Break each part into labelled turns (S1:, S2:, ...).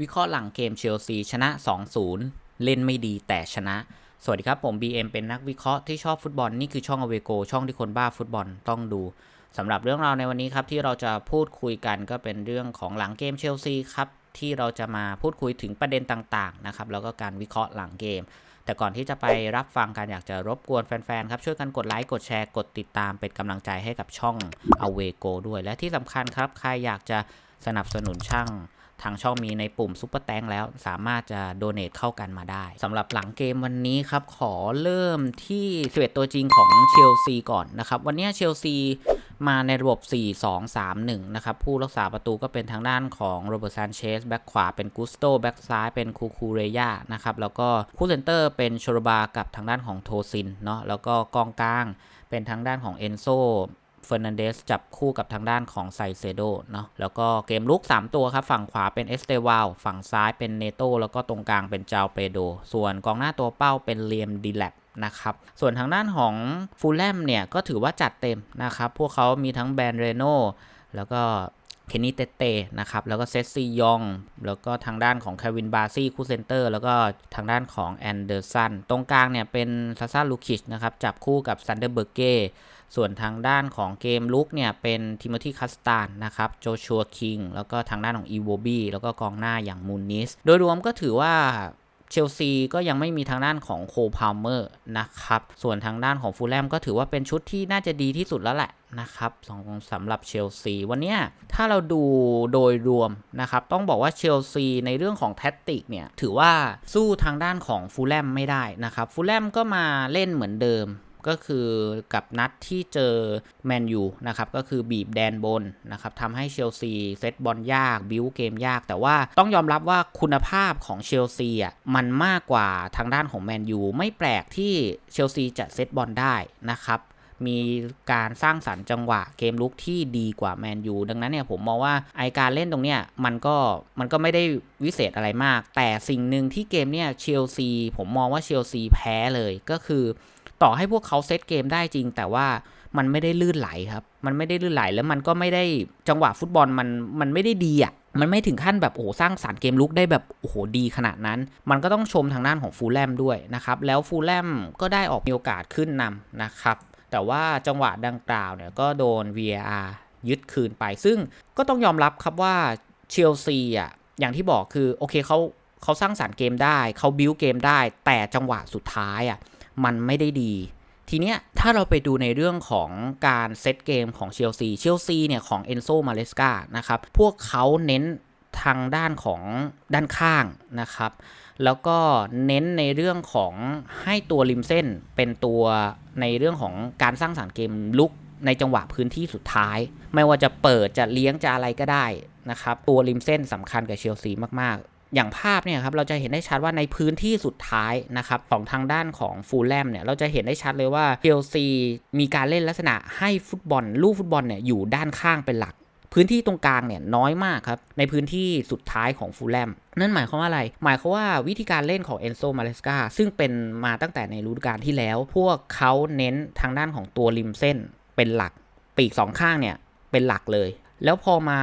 S1: วิเคราะห์หลังเกมเชลซีชนะ 2-0 เล่นไม่ดีแต่ชนะ สวัสดีครับผม BM เป็นนักวิเคราะห์ที่ชอบฟุตบอลนี่คือช่องอเวโกช่องที่คนบ้าฟุตบอลต้องดูสำหรับเรื่องราวในวันนี้ครับที่เราจะพูดคุยกันก็เป็นเรื่องของหลังเกมเชลซีครับที่เราจะมาพูดคุยถึงประเด็นต่างๆนะครับแล้วก็การวิเคราะห์หลังเกม แต่ก่อนที่จะไปรับฟังกันอยากจะรบกวนแฟนๆครับช่วยกันกดไลค์กดแชร์กดติดตามเป็นกำลังใจให้กับช่อง a w a y Go ด้วย และที่สำคัญครับใครอยากจะสนับสนุนช่าง ทางช่องมีในปุ่มซุปเปอร์แตงแล้วสามารถจะโดเน a เข้ากันมาได้สำหรับหลังเกมวันนี้ครับ ขอเริ่มที่สเวตตัวจริงของเชลซีก่อนนะครับ วันนี้เชลซีมาในระบบ 4-2-3-1 นะครับ ผู้รักษาประตูก็เป็นทางด้านของโรเบิร์ตซานเชส แบ็กขวาเป็นกุสโต แบ็กซ้ายเป็นคูคูเรยานะครับ แล้วก็คู่เซนเตอร์เป็นโชรบากับทางด้านของโทซิน เนาะ แล้วก็กองกลางเป็นทางด้านของเอนโซ เฟอร์นันเดสจับคู่กับทางด้านของไซเซโดเนาะแล้วก็เกมลุก 3 ตัวครับ ฝั่งขวาเป็นเอสเตวาลฝั่งซ้ายเป็นเนโตแล้วก็ตรงกลางเป็นจาวเปโด ส่วนกองหน้าตัวเป้าเป็นเลียมดีแลบนะครับส่วนทางด้านของฟูลแลมเนี่ย ก็ถือว่าจัดเต็มนะครับ พวกเขามีทั้งแบรนเรโนแล้วก็ เคนนี่เตเตนะครับ แล้วก็เซซียอง แล้วก็ทางด้านของแควินบาซี่คู่เซนเตอร์ แล้วก็ทางด้านของแอนเดอร์สัน ตรงกลางเนี่ยเป็นซาซาลูคิชนะครับ จับคู่กับซันเดอร์เบอร์เก้ ส่วนทางด้านของเกมลุกเนี่ยเป็นทิโมธีคัสตานนะครับโจชัวคิง แล้วก็ทางด้านของอีโวบี้ แล้วก็กองหน้าอย่างมูนิส โดยรวมก็ถือว่า เชลซีก็ยังไม่มีทางด้านของโคพาวเมอร์นะครับ ส่วนทางด้านของฟูลแลมก็ถือว่าเป็นชุดที่น่าจะดีที่สุดแล้วแหละนะครับสำหรับเชลซีวันนี้ถ้าเราดูโดยรวมนะครับต้องบอกว่าเชลซีในเรื่องของแทคติกเนี่ยถือว่าสู้ทางด้านของฟูลแลมไม่ได้นะครับฟูลแลมก็มาเล่นเหมือนเดิม ก็คือกับนัดที่เจอแมนยูนะครับก็คือบีบแดนบนนะครับทำให้เชลซีเซตบอลยากบิวเกมยาก แต่ว่าต้องยอมรับว่าคุณภาพของเชลซีอะมันมากกว่าทางด้านของแมนยูไม่แปลกที่เชลซีจะเซตบอลได้นะครับมีการสร้างสรรค์จังหวะเกมลุกที่ดีกว่าแมนยูดังนั้นเนี่ยผมมองว่าไอการเล่นตรงเนี้ยมันก็มันก็ไม่ได้วิเศษอะไรมาก แต่สิ่งหนึ่งที่เกมเนี่ยเชลซีผมมองว่าเชลซีแพ้เลยก็คือ ต่อให้พวกเขาเซตเกมได้จริง แต่ว่ามันไม่ได้ลื่นไหลครับ มันไม่ได้ลื่นไหลแล้วมันก็ไม่ได้จังหวะฟุตบอลมันมันไม่ได้ดีอะ มันไม่ถึงขั้นแบบโอ้สร้างสารรค์เกมลุกได้แบบโอ้โหดีขนาดนั้น มันก็ต้องชมทางด้านของฟูลแลมด้วยนะครับ แล้วฟูลแลมก็ได้ออกมีโอกาสขึ้นนำนะครับ แต่ว่าจังหวะดังกล่าวเนี่ยก็โดน VAR ยึดคืนไป ซึ่งก็ต้องยอมรับครับว่าเชลซีอะอย่างที่บอกคือโอเคเขาเขาสร้างสารรค์เกมได้ เขาบิวเกมได้ แต่จังหวะสุดท้ายอะ มันไม่ได้ดี ทีเนี้ยถ้าเราไปดูในเรื่องของการเซตเกมของเชลซีเชลซีเนี่ยของเอนโซมาเลสกานะครับ พวกเขาเน้นทางด้านของด้านข้างนะครับ แล้วก็เน้นในเรื่องของให้ตัวริมเส้นเป็นตัวในเรื่องของการสร้างสารรค์เกมลุกในจังหวะพื้นที่สุดท้าย ไม่ว่าจะเปิดจะเลี้ยงจะอะไรก็ได้นะครับ ตัวริมเส้นสำคัญกับเชลซีมาก อย่างภาพเนี่ยครับเราจะเห็นได้ชัดว่าในพื้นที่สุดท้ายนะครับของทางด้านของฟูลแลมเนี่ยเราจะเห็นได้ชัดเลยว่าเชลซีมีการเล่นลักษณะให้ฟุตบอล ลูกฟุตบอลเนี่ยอยู่ด้านข้างเป็นหลัก พื้นที่ตรงกลางเนี่ยน้อยมากครับในพื้นที่สุดท้ายของฟูลแลมนั่นหมายความว่าอะไร หมายความว่าวิธีการเล่นของเอนโซมาเลสกาซึ่งเป็นมาตั้งแต่ในฤดูกาลที่แล้ว พวกเขาเน้นทางด้านของตัวริมเส้นเป็นหลัก ปีกสองข้างเนี่ยเป็นหลักเลย แล้วพอมา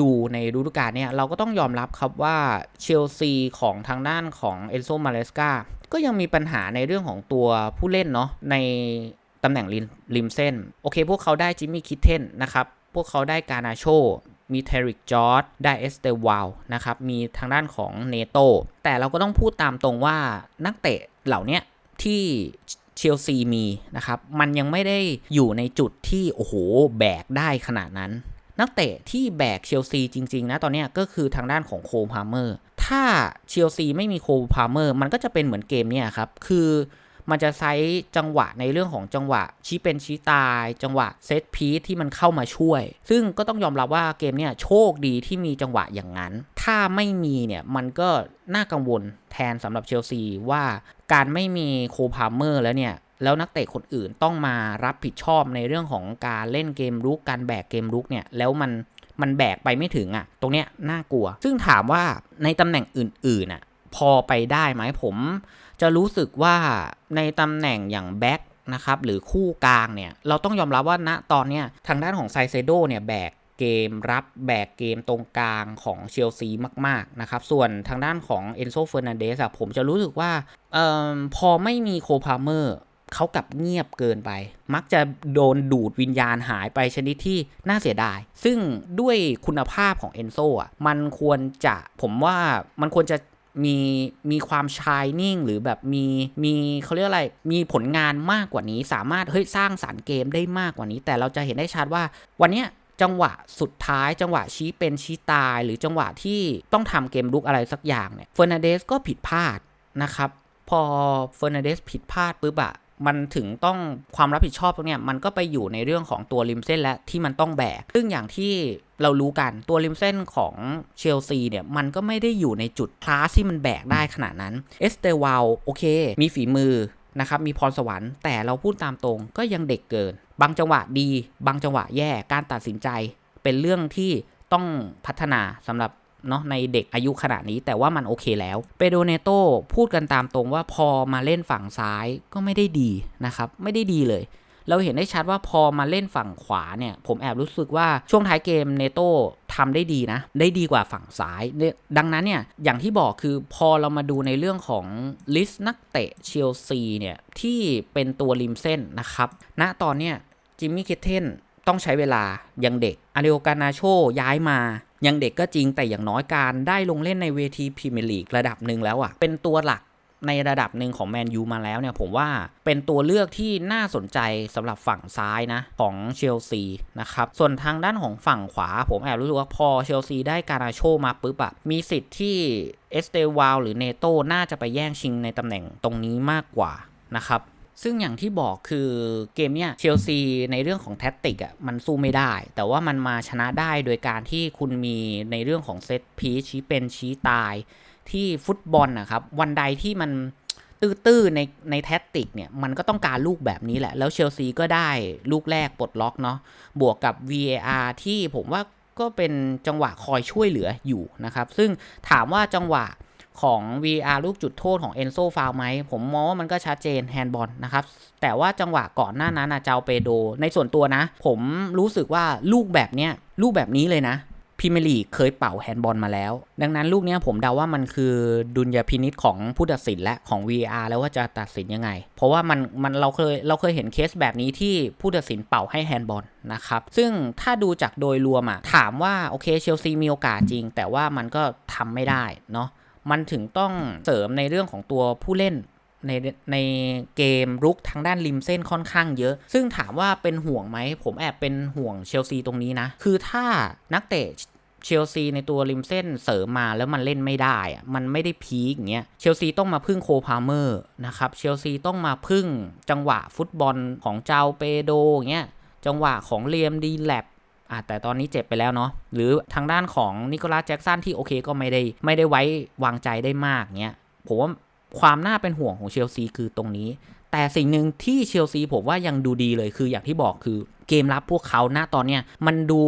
S1: ดูในฤดูกาลเนี่ยเราก็ต้องยอมรับครับว่าเชลซีของทางด้านของเอนโซมาเลสกาก็ยังมีปัญหาในเรื่องของตัวผู้เล่นเนาะในตำแหน่งริมเส้น โอเค พวกเขาได้จิมมี่คิทเทนนะครับ พวกเขาได้กานาโช มีเทริกจอร์ดได้เอสเตวาลนะครับ มีทางด้านของเนโต แต่เราก็ต้องพูดตามตรงว่านักเตะเหล่านี้ที่เชลซีมีนะครับ มันยังไม่ได้อยู่ในจุดที่ โอ้โห แบกได้ขนาดนั้น นักเตะที่แบกเชลซีจริง ๆ นะตอนนี้ก็คือทางด้านของโคพาร์เมอร์ ถ้าเชลซีไม่มีโคพาร์เมอร์ มันก็จะเป็นเหมือนเกมเนี่ยครับ คือมันจะใช้จังหวะในเรื่องของจังหวะชี้เป็นชี้ตาย จังหวะเซตพีทที่มันเข้ามาช่วย ซึ่งก็ต้องยอมรับว่าเกมเนี่ยโชคดีที่มีจังหวะอย่างนั้น ถ้าไม่มีเนี่ยมันก็น่ากังวลแทนสำหรับเชลซีว่าการไม่มีโคพาร์เมอร์แล้วเนี่ย แล้วนักเตะคนอื่นต้องมารับผิดชอบในเรื่องของการเล่นเกมรุกการแบกเกมรุกเนี่ยแล้วมันมันแบกไปไม่ถึงอะ่ะ ตรงเนี้ยน่ากลัว ซึ่งถามว่าในตำแหน่งอื่นๆอะพอไปได้ไหมผมจะรู้สึกว่าในตำแหน่งอย่างแบ็กนะครับหรือคู่กลางเนี่ยเราต้องยอมรับว่าณตอนเนี้ยทางด้านของไซเซโดเนี่ยแบกเกมรับแบกเกมตรงกลางของเชลซีมากๆนะครับส่วนทางด้านของเอนโซเฟอร์นันเดสผมจะรู้สึกว่าออพอไม่มีโคพาเมอร์ เขากลับเงียบเกินไป มักจะโดนดูดวิญญาณหายไปชนิดที่น่าเสียดาย ซึ่งด้วยคุณภาพของเอนโซอะมันควรจะผมว่ามันควรจะมีมีความชายนิ่งหรือแบบมีมีเขาเรียกอะไร มีผลงานมากกว่านี้ สามารถเฮ้ยสร้างสารรค์เกมได้มากกว่านี้ แต่เราจะเห็นได้ชัดว่า วันเนี้ยจังหวะสุดท้ายจังหวะชี้เป็นชี้ตาย หรือจังหวะที่ต้องทำเกมลุกอะไรสักอย่างเนี่ยเฟอร์นันเดสก็ผิดพลาดนะครับ พอเฟอร์นันเดสผิดพลาดปุ๊บอะ มันถึงต้องความรับผิดชอบตรงเนี้ยมันก็ไปอยู่ในเรื่องของตัวริมเส้นและที่มันต้องแบก ซึ่งอย่างที่เรารู้กันตัวริมเส้นของเชลซีเนี่ยมันก็ไม่ได้อยู่ในจุดคลาสที่มันแบกได้ขนาดนั้น เอสเตวาลโอเค มีฝีมือนะครับมีพรสวรรค์แต่เราพูดตามตรงก็ยังเด็กเกิน บางจังหวะดี บางจังหวะแย่การตัดสินใจ เป็นเรื่องที่ต้องพัฒนาสำหรับ เนาะในเด็กอายุขนาดนี้ แต่ว่ามันโอเคแล้วเปโดเนโตพูดกันตามตรงว่าพอมาเล่นฝั่งซ้ายก็ไม่ได้ดีนะครับ ไม่ได้ดีเลย เราเห็นได้ชัดว่าพอมาเล่นฝั่งขวาเนี่ยผมแอบรู้สึกว่าช่วงท้ายเกมเนโต้ทำได้ดีนะ ได้ดีกว่าฝั่งซ้าย ดังนั้นเนี่ย อย่างที่บอกคือพอเรามาดูในเรื่องของลิสต์นักเตะเชลซีเนี่ย ที่เป็นตัวริมเส้นนะครับณตอนเนี้ยจิมมี่เคเทน ต้องใช้เวลายังเด็กอาริโอกานาโชย้ายมายังเด็กก็จริงแต่อย่างน้อยการได้ลงเล่นในเวทีพรีเมียร์ลีกระดับหนึ่งแล้วอะ่ะ เป็นตัวหลักในระดับหนึ่งของแมนยูมาแล้วเนี่ย ผมว่าเป็นตัวเลือกที่น่าสนใจสำหรับฝั่งซ้ายนะ ของเชลซีนะครับ ส่วนทางด้านของฝั่งขวา ผมแอบรู้สึกว่าพอเชลซีได้การาโชมาปุ๊บอะมีสิทธิ์ที่เอสเตวาลหรือเนโต้น่าจะไปแย่งชิงในตำแหน่งตรงนี้มากกว่านะครับ ซึ่งอย่างที่บอกคือเกมเนี้ยเชลซีในเรื่องของแท็ติกอะมันสู้ไม่ได้ แต่ว่ามันมาชนะได้โดยการที่คุณมีในเรื่องของเซตพีชี้เป็นชี้ตายที่ฟุตบอลนะครับ วันใดที่มันตื้อๆในในแท็ติกเนี่ยมันก็ต้องการลูกแบบนี้แหละ แล้วเชลซีก็ได้ลูกแรกปลดล็อกเนาะบวกกับ VAR ที่ผมว่าก็เป็นจังหวะคอยช่วยเหลืออยู่นะครับ ซึ่งถามว่าจังหวะ ของ VR ลูกจุดโทษของเอนโซฟาวไหม ผมมองว่ามันก็ชัดเจนแฮนด์บอลนะครับ แต่ว่าจังหวะก่อนหน้านั้นนะเจ้าเปโด ในส่วนตัวนะ ผมรู้สึกว่าลูกแบบเนี้ยลูกแบบนี้เลยนะพิมลีเคยเป่าแฮนด์บอลมาแล้ว ดังนั้นลูกนี้ผมเดาว่ามันคือดุลยพินิษของผู้ตัดสินและของ VR แล้วว่าจะตัดสินยังไง เพราะว่ามันมันเราเคยเราเคยเห็นเคสแบบนี้ที่ผู้ตัดสินเป่าให้แฮนด์บอลนะครับ ซึ่งถ้าดูจากโดยรวมอะถามว่าโอเคเชลซีมีโอกาสจริง แต่ว่ามันก็ทำไม่ได้เนาะ มันถึงต้องเสริมในเรื่องของตัวผู้เล่นในในเกมรุกทางด้านริมเส้นค่อนข้างเยอะ ซึ่งถามว่าเป็นห่วงไหม ผมแอบเป็นห่วงเชลซีตรงนี้นะ คือถ้านักเตะเชลซีในตัวริมเส้นเสริมมาแล้วมันเล่นไม่ได้อะมันไม่ได้พีคอย่างเงี้ย เชลซีต้องมาพึ่งโคพาเมอร์นะครับ เชลซีต้องมาพึ่งจังหวะฟุตบอลของเจ้าเปโดอย่างเงี้ย จังหวะของเลียมดีแลบ อะแต่ตอนนี้เจ็บไปแล้วเนาะหรือทางด้านของนิโคลัสแจ็กสันที่โอเคก็ไม่ได้ไม่ได้ไว้วางใจได้มากเนี้ยผมว่าความน่าเป็นห่วงของเชลซีคือตรงนี้ แต่สิ่งหนึ่งที่เชลซีผมว่ายังดูดีเลยคืออย่างที่บอกคือเกมรับพวกเขาณตอนเนี้ยมันดู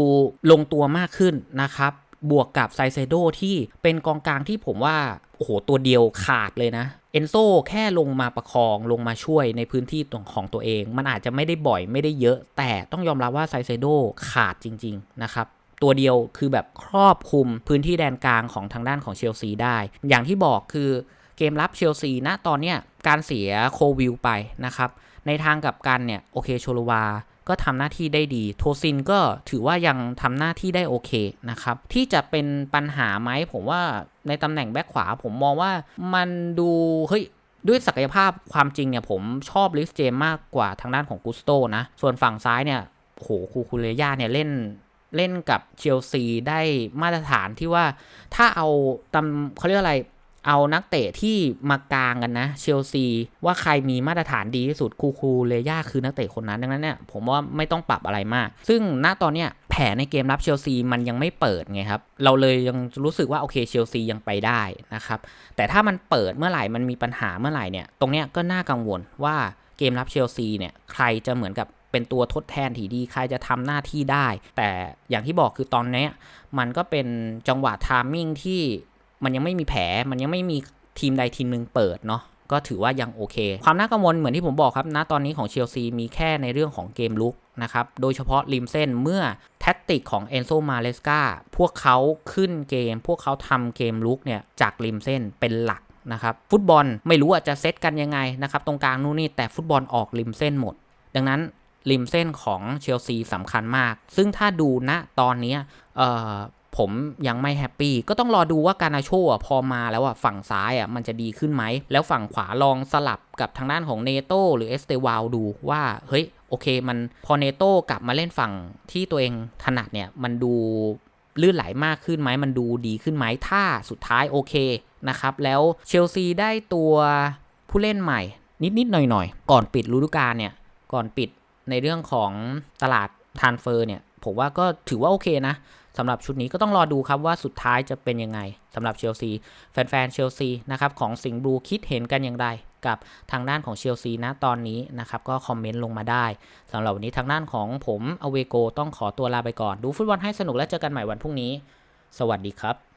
S1: ลงตัวมากขึ้นนะครับ บวกกับไซเซโดที่เป็นกองกลางที่ผมว่า โอ้โห ตัวเดียวขาดเลยนะ อนโซแค่ลงมาประคองลงมาช่วยในพื้นที่ของตัวเอง มันอาจจะไม่ได้บ่อยไม่ได้เยอะ แต่ต้องยอมรับว่าไซเซโดขาดจริง ๆ นะครับตัวเดียวคือแบบครอบคลุมพื้นที่แดนกลางของทางด้านของเชลซีได้ อย่างที่บอกคือเกมรับเชลซีณตอนเนี้ยการเสียโควิลไปนะครับ ในทางกับกันเนี่ยโอเคโชลวา ก็ทำหน้าที่ได้ดี โทซินก็ถือว่ายังทำหน้าที่ได้โอเคนะครับ ที่จะเป็นปัญหาไหมผมว่าในตำแหน่งแบ็คขวาผมมองว่ามันดูเฮ้ยด้วยศักยภาพความจริงเนี่ยผมชอบลิสเจมมากกว่าทางด้านของกุสโตนะ ส่วนฝั่งซ้ายเนี่ยโหคูคูเลย่าเนี่ยเล่นเล่นกับเชลซีได้มาตรฐานที่ว่าถ้าเอาตำเขาเรียกอะไร เอานักเตะที่มากลางกันนะ เชลซีว่าใครมีมาตรฐานดีที่สุดคูคูเลย่าคือนักเตะคนนั้นดังนั้นเนี่ยผมว่าไม่ต้องปรับอะไรมาก ซึ่งณตอนเนี้ยแผนในเกมรับเชลซีมันยังไม่เปิดไงครับ เราเลยยังรู้สึกว่าโอเคเชลซียังไปได้นะครับ แต่ถ้ามันเปิดเมื่อไหร่มันมีปัญหาเมื่อไหร่เนี่ยตรงเนี้ยก็น่ากังวลว่าเกมรับเชลซีเนี่ยใครจะเหมือนกับเป็นตัวทดแทนที่ดีใครจะทำหน้าที่ได้ แต่อย่างที่บอกคือตอนนี้มันก็เป็นจังหวะทามมิ่งที่ มันยังไม่มีแผลมันยังไม่มีทีมใดทีมหนึ่งเปิดเนาะก็ถือว่ายังโอเค ความน่ากังวลเหมือนที่ผมบอกครับณตอนนี้ของเชลซีมีแค่ในเรื่องของเกมลุกนะครับ โดยเฉพาะริมเส้นเมื่อแท็กติกของเอนโซมาเลสกาพวกเขาขึ้นเกม พวกเขาทำเกมลุกเนี่ยจากริมเส้นเป็นหลักนะครับ ฟุตบอลไม่รู้ว่าจะเซตกันยังไงนะครับ ตรงกลางนู่นนี่แต่ฟุตบอลออกริมเส้นหมด ดังนั้นริมเส้นของเชลซีสำคัญมาก ซึ่งถ้าดูณตอนนี้ ผมยังไม่แฮปปี้ก็ต้องรอดูว่าการนาโชอะพอมาแล้วอะฝั่งซ้ายอะมันจะดีขึ้นไหม แล้วฝั่งขวาลองสลับกับทางด้านของเนโตหรือเอสเตวาลดูว่าเฮ้ยโอเคมันพอเนโตกลับมาเล่นฝั่งที่ตัวเองถนัดเนี่ยมันดูลื่นไหลมากขึ้นไหมมันดูดีขึ้นไหมถ้าสุดท้ายโอเคนะครับแล้วเชลซีได้ตัวผู้เล่นใหม่ นิดๆหน่อยๆ ก่อนปิดฤดูกาลเนี่ยก่อนปิดในเรื่องของตลาดทรานเฟอร์เนี่ย ผมว่าก็ถือว่าโอเคนะสำหรับชุดนี้ก็ต้องรอดูครับว่าสุดท้ายจะเป็นยังไงสำหรับเชลซีแฟนๆเชลซีนะครับของสิงห์บลูคิดเห็นกันอย่างไรกับทางด้านของเชลซีนะตอนนี้นะครับก็คอมเมนต์ลงมาได้สำหรับวันนี้ทางด้านของผมอเวโกต้องขอตัวลาไปก่อน ดูฟุตบอลให้สนุกและเจอกันใหม่วันพรุ่งนี้ สวัสดีครับ